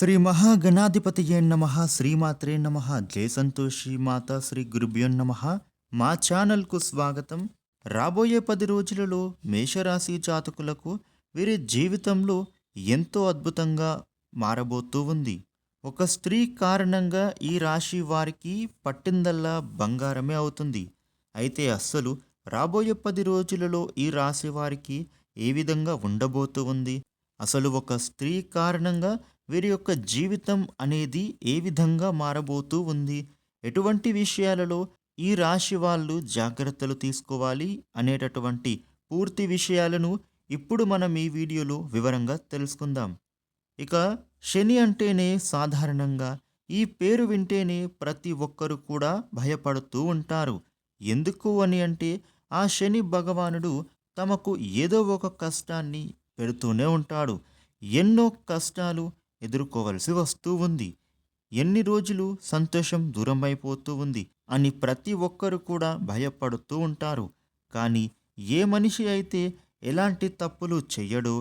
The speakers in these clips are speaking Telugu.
శ్రీ మహాగణాధిపతియే నమ శ్రీమాత్రే నమ జయ సంతోషి మాత శ్రీ గురుభ్యో నమ. మా ఛానల్కు స్వాగతం. రాబోయే పది రోజులలో మేషరాశి జాతకులకు వీరి జీవితంలో ఎంతో అద్భుతంగా మారబోతూ ఉంది. ఒక స్త్రీ కారణంగా ఈ రాశి వారికి పట్టిందల్లా బంగారమే అవుతుంది. అయితే అస్సలు రాబోయే పది రోజులలో ఈ రాశి వారికి ఏ విధంగా ఉండబోతూ ఉంది? అసలు ఒక స్త్రీ కారణంగా వీరి యొక్క జీవితం అనేది ఏ విధంగా మారబోతూ ఉంది? ఎటువంటి విషయాలలో ఈ రాశి వాళ్ళు జాగ్రత్తలు తీసుకోవాలి అనేటటువంటి పూర్తి విషయాలను ఇప్పుడు మనం ఈ వీడియోలో వివరంగా తెలుసుకుందాం. ఇక శని అంటేనే సాధారణంగా ఈ పేరు వింటేనే ప్రతి ఒక్కరు కూడా భయపడుతూ ఉంటారు. ఎందుకు అని అంటే ఆ శని భగవానుడు తమకు ఏదో ఒక కష్టాన్ని పెడుతూనే ఉంటాడు. ఎన్నో కష్టాలు ఎదుర్కోవలసి వస్తూ ఉంది. ఎన్ని రోజులు సంతోషం దూరమైపోతూ ఉంది అని ప్రతి ఒక్కరు కూడా భయపడుతూ ఉంటారు. కానీ ఏ మనిషి అయితే ఎలాంటి తప్పులు చెయ్యడో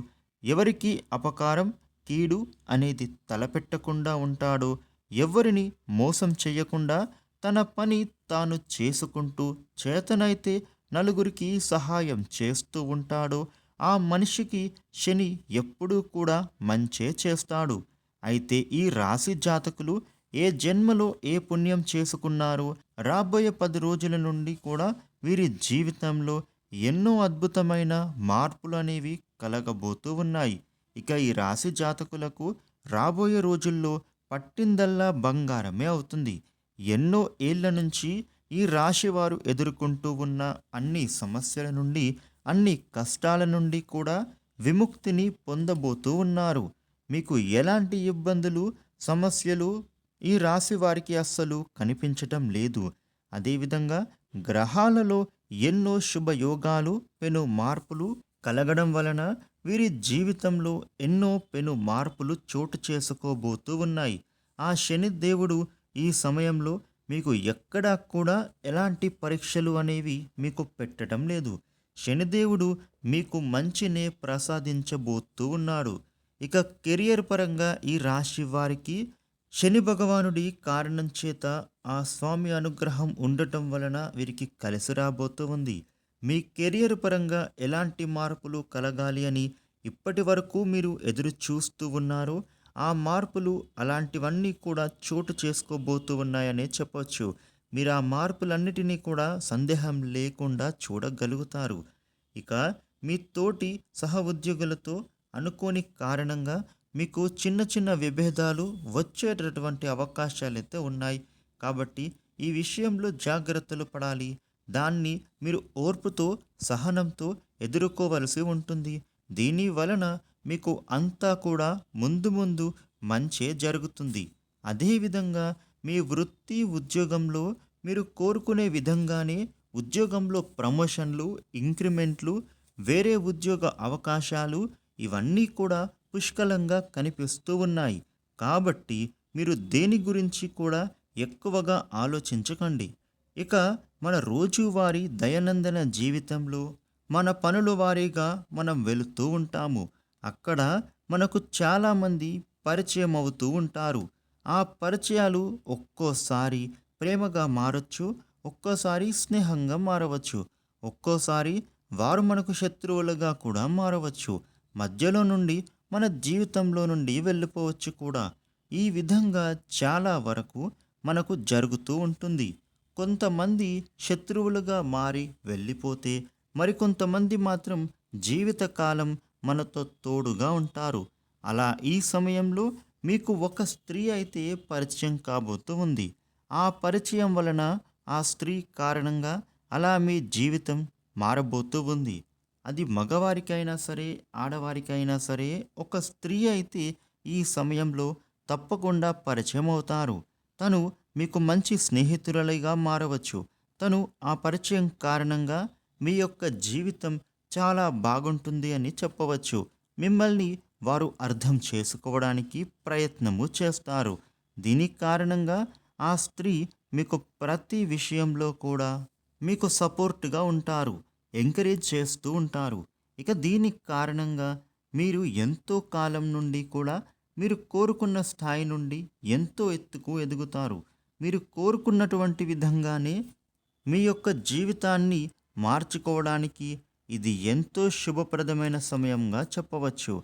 ఎవరికి అపకారం కీడు అనేది తలపెట్టకుండా ఉంటాడో ఎవరిని మోసం చేయకుండా తన పని తాను చేసుకుంటూ చేతనైతే నలుగురికి సహాయం చేస్తూ ఉంటాడో ఆ మనిషికి శని ఎప్పుడూ కూడా మంచే చేస్తాడు. అయితే ఈ రాశి జాతకులు ఏ జన్మలో ఏ పుణ్యం చేసుకున్నారో రాబోయే పది రోజుల నుండి కూడా వీరి జీవితంలో ఎన్నో అద్భుతమైన మార్పులు అనేవి కలగబోతూ ఉన్నాయి. ఇక ఈ రాశి జాతకులకు రాబోయే రోజుల్లో పట్టిందల్లా బంగారమే అవుతుంది. ఎన్నో ఏళ్ళ నుంచి ఈ రాశి వారు ఎదుర్కొంటూ ఉన్న అన్ని సమస్యల నుండి అన్ని కష్టాల నుండి కూడా విముక్తిని పొందబోతూ ఉన్నారు. మీకు ఎలాంటి ఇబ్బందులు సమస్యలు ఈ రాశి వారికి అస్సలు కనిపించటం లేదు. అదేవిధంగా గ్రహాలలో ఎన్నో శుభయోగాలు పెను మార్పులు కలగడం వలన వీరి జీవితంలో ఎన్నో పెను మార్పులు చోటు చేసుకోబోతూ ఉన్నాయి. ఆ శని దేవుడు ఈ సమయంలో మీకు ఎక్కడా కూడా ఎలాంటి పరీక్షలు అనేవి మీకు పెట్టడం లేదు. శనిదేవుడు మీకు మంచినే ప్రసాదించబోతూ ఉన్నాడు. ఇక కెరియర్ పరంగా ఈ రాశి వారికి శని భగవానుడి కారణం చేత ఆ స్వామి అనుగ్రహం ఉండటం వలన వీరికి కలిసి రాబోతూ ఉంది. మీ కెరియర్ పరంగా ఎలాంటి మార్పులు కలగాలి అని ఇప్పటి వరకు మీరు ఎదురు చూస్తూ ఉన్నారో ఆ మార్పులు అలాంటివన్నీ కూడా చోటు చేసుకోబోతూ ఉన్నాయనే చెప్పవచ్చు మీరు ఆ మార్పులన్నిటినీ కూడా సందేహం లేకుండా చూడగలుగుతారు. ఇక మీ తోటి సహ ఉద్యోగులతో అనుకోని కారణంగా మీకు చిన్న చిన్న విభేదాలు వచ్చేటటువంటి అవకాశాలు అయితే ఉన్నాయి. కాబట్టి ఈ విషయంలో జాగ్రత్తలు పడాలి. దాన్ని మీరు ఓర్పుతో సహనంతో ఎదుర్కోవలసి ఉంటుంది. దీని వలన మీకు అంతా కూడా ముందు ముందు మంచే జరుగుతుంది. అదేవిధంగా మీ వృత్తి ఉద్యోగంలో మీరు కోరుకునే విధంగానే ఉద్యోగంలో ప్రమోషన్లు ఇంక్రిమెంట్లు వేరే ఉద్యోగ అవకాశాలు ఇవన్నీ కూడా పుష్కలంగా కనిపిస్తూ ఉన్నాయి. కాబట్టి మీరు దేని గురించి కూడా ఎక్కువగా ఆలోచించకండి. ఇక మన రోజువారీ దైనందిన జీవితంలో మన పనుల వారీగా మనం వెళుతూ ఉంటాము. అక్కడ మనకు చాలామంది పరిచయం అవుతూ ఉంటారు. ఆ పరిచయాలు ఒక్కోసారి ప్రేమగా మారచ్చు ఒక్కోసారి స్నేహంగా మారవచ్చు ఒక్కోసారి వారు మనకు శత్రువులుగా కూడా మారవచ్చు. మధ్యలో నుండి మన జీవితంలో నుండి వెళ్ళిపోవచ్చు కూడా. ఈ విధంగా చాలా వరకు మనకు జరుగుతూ ఉంటుంది. కొంతమంది శత్రువులుగా మారి వెళ్ళిపోతే మరికొంతమంది మాత్రం జీవితకాలం మనతో తోడుగా ఉంటారు. అలా ఈ సమయంలో మీకు ఒక స్త్రీ అయితే పరిచయం కాబోతూ ఉంది. ఆ పరిచయం వలన ఆ స్త్రీ కారణంగా అలా మీ జీవితం మారబోతూ ఉంది. అది మగవారికైనా సరే ఆడవారికైనా సరే ఒక స్త్రీ అయితే ఈ సమయంలో తప్పకుండా పరిచయం అవుతారు. తను మీకు మంచి స్నేహితురాలిగా మారవచ్చు. తను ఆ పరిచయం కారణంగా మీ యొక్క జీవితం చాలా బాగుంటుంది అని చెప్పవచ్చు. మిమ్మల్ని వారు అర్థం చేసుకోవడానికి ప్రయత్నము చేస్తారు. దీని కారణంగా ఆ స్త్రీ మీకు ప్రతి విషయంలో కూడా మీకు సపోర్ట్గా ఉంటారు ఎంకరేజ్ చేస్తూ ఉంటారు. ఇక దీని కారణంగా మీరు ఎంతో కాలం నుండి కూడా మీరు కోరుకున్న స్థాయి నుండి ఎంతో ఎత్తుకు ఎదుగుతారు. మీరు కోరుకున్నటువంటి విధంగానే మీ యొక్క జీవితాన్ని మార్చుకోవడానికి ఇది ఎంతో శుభప్రదమైన సమయంగా చెప్పవచ్చు.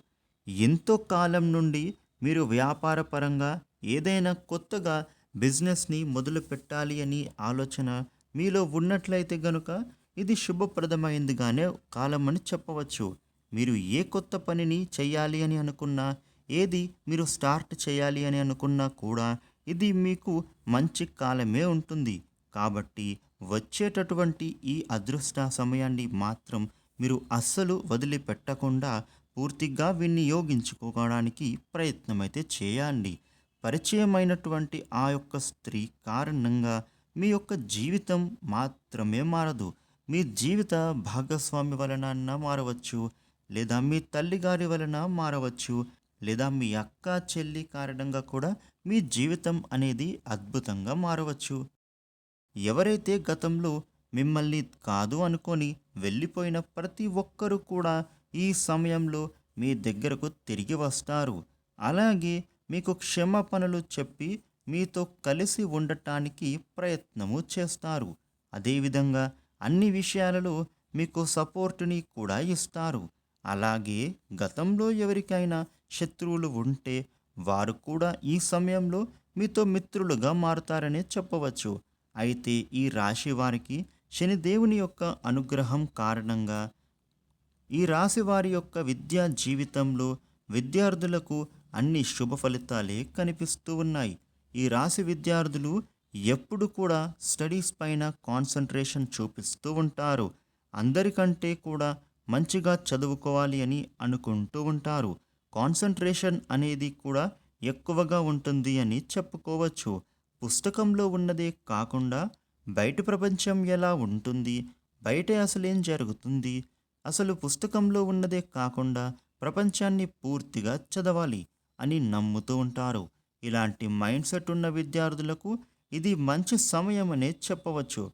ఎంతో కాలం నుండి మీరు వ్యాపార పరంగా ఏదైనా కొత్తగా బిజినెస్ని మొదలు పెట్టాలి అని ఆలోచన మీలో ఉన్నట్లయితే గనుక ఇది శుభప్రదమైందిగానే కాలం అని చెప్పవచ్చు. మీరు ఏ కొత్త పనిని చేయాలి అని అనుకున్నా ఏది మీరు స్టార్ట్ చేయాలి అని అనుకున్నా కూడా ఇది మీకు మంచి కాలమే ఉంటుంది. కాబట్టి వచ్చేటటువంటి ఈ అదృష్ట సమయాన్ని మాత్రం మీరు అస్సలు వదిలిపెట్టకుండా పూర్తిగా వినియోగించుకోవడానికి ప్రయత్నమైతే చేయండి. పరిచయమైనటువంటి ఆ యొక్క స్త్రీ కారణంగా మీ యొక్క జీవితం మాత్రమే మారదు. మీ జీవిత భాగస్వామి వలన మారవచ్చు లేదా మీ తల్లిగారి వలన మారవచ్చు లేదా మీ అక్క చెల్లి కారణంగా కూడా మీ జీవితం అనేది అద్భుతంగా మారవచ్చు. ఎవరైతే గతంలో మిమ్మల్ని కాదు అనుకొని వెళ్ళిపోయిన ప్రతి ఒక్కరూ కూడా ఈ సమయంలో మీ దగ్గరకు తిరిగి వస్తారు. అలాగే మీకు క్షమాపణలు చెప్పి మీతో కలిసి ఉండటానికి ప్రయత్నము చేస్తారు. అదేవిధంగా అన్ని విషయాలలో మీకు సపోర్టుని కూడా ఇస్తారు. అలాగే గతంలో ఎవరికైనా శత్రువులు ఉంటే వారు కూడా ఈ సమయంలో మీతో మిత్రులుగా మారుతారనే చెప్పవచ్చు. అయితే ఈ రాశి వారికి శనిదేవుని యొక్క అనుగ్రహం కారణంగా ఈ రాశి వారి యొక్క విద్యా జీవితంలో విద్యార్థులకు అన్ని శుభ ఫలితాలే కనిపిస్తూ ఉన్నాయి. ఈ రాశి విద్యార్థులు ఎప్పుడు కూడా స్టడీస్ పైన కాన్సన్ట్రేషన్ చూపిస్తూ ఉంటారు. అందరికంటే కూడా మంచిగా చదువుకోవాలి అని అనుకుంటూ ఉంటారు. కాన్సన్ట్రేషన్ అనేది కూడా ఎక్కువగా ఉంటుంది అని చెప్పుకోవచ్చు. పుస్తకంలో ఉన్నదే కాకుండా బయట ప్రపంచం ఎలా ఉంటుంది? బయట అసలేం జరుగుతుంది? అసలు పుస్తకంలో ఉన్నదే కాకుండా ప్రపంచాన్ని పూర్తిగా చదవాలి అని నమ్ముతూ ఉంటారు. ఇలాంటి మైండ్ సెట్ ఉన్న విద్యార్థులకు ఇది మంచి సమయమనే చెప్పవచ్చు.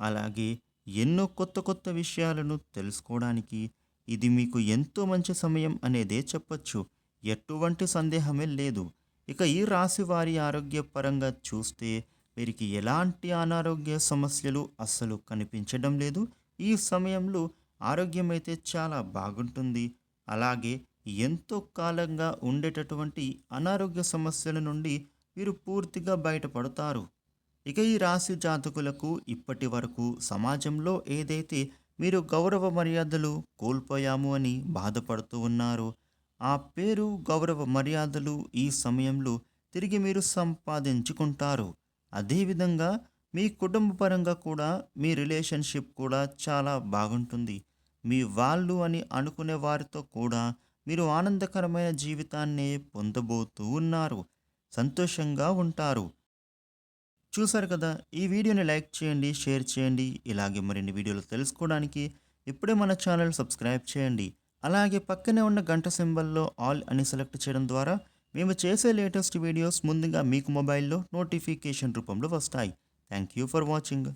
అలాగే ఎన్నో కొత్త కొత్త విషయాలను తెలుసుకోవడానికి ఇది మీకు ఎంతో మంచి సమయం అనేదే చెప్పచ్చు. ఎటువంటి సందేహమే లేదు. ఇక ఈ రాశి వారి ఆరోగ్యపరంగా చూస్తే వీరికి ఎలాంటి అనారోగ్య సమస్యలు అస్సలు కనిపించడం లేదు. ఈ సమయంలో ఆరోగ్యం అయితే చాలా బాగుంటుంది. అలాగే ఎంతో కాలంగా ఉండేటటువంటి అనారోగ్య సమస్యల నుండి వీరు పూర్తిగా బయటపడతారు. ఇక ఈ రాశి జాతకులకు ఇప్పటి వరకు సమాజంలో ఏదైతే మీరు గౌరవ మర్యాదలు కోల్పోయాము అని బాధపడుతూ ఉన్నారో ఆ పేరు గౌరవ మర్యాదలు ఈ సమయంలో తిరిగి మీరు సంపాదించుకుంటారు. అదేవిధంగా మీ కుటుంబ పరంగా కూడా మీ రిలేషన్షిప్ కూడా చాలా బాగుంటుంది. మీ వాళ్ళు అని అనుకునే వారితో కూడా మీరు ఆనందకరమైన జీవితాన్ని పొందబోతూ ఉన్నారు. సంతోషంగా ఉంటారు. చూసారు కదా ఈ వీడియోని లైక్ చేయండి షేర్ చేయండి. ఇలాగే మరిన్ని వీడియోలు తెలుసుకోవడానికి ఇప్పుడే మన ఛానల్ సబ్స్క్రైబ్ చేయండి. అలాగే పక్కనే ఉన్న గంట సింబల్లో ఆల్ అని సెలెక్ట్ చేయడం ద్వారా మేము చేసే లేటెస్ట్ వీడియోస్ ముందుగా మీకు మొబైల్లో నోటిఫికేషన్ రూపంలో వస్తాయి. Thank you for watching